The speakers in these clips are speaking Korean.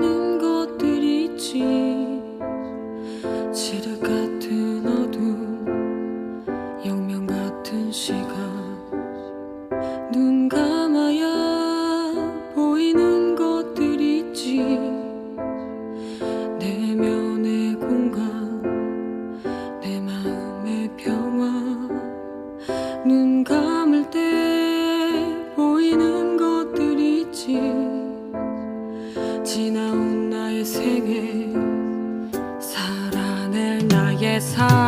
는 것들이지. 지뢰 같은 어둠 영명 같은 시간. It's hard.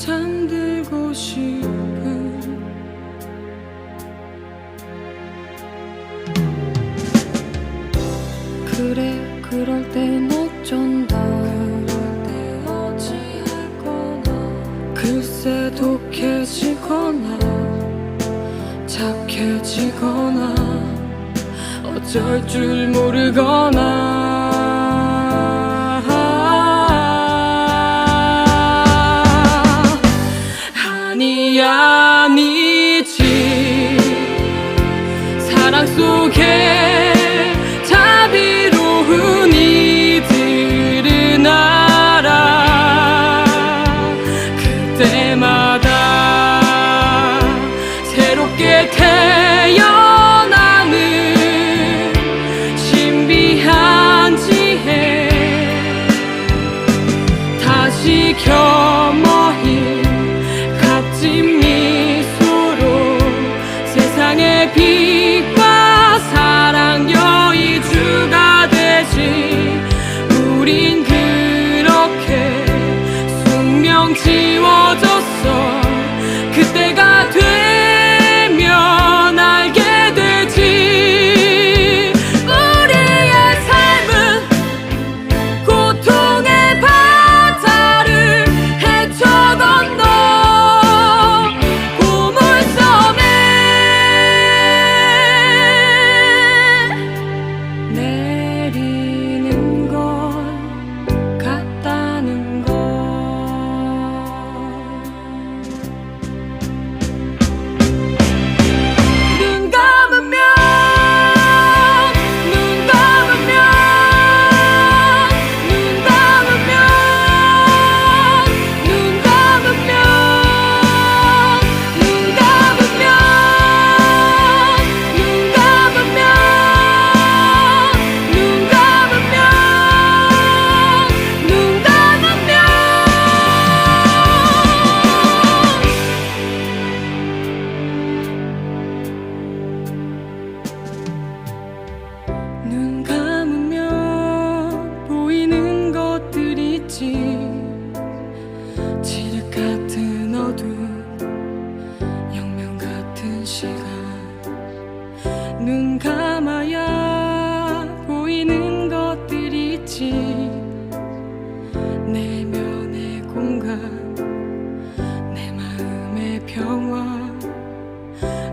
잠들고 싶은 그래 그럴 땐 어쩐다. 그럴 때 어찌했거나 글쎄 독해지거나 착해지거나 어쩔 줄 모르거나. 약속해.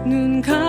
눈 감.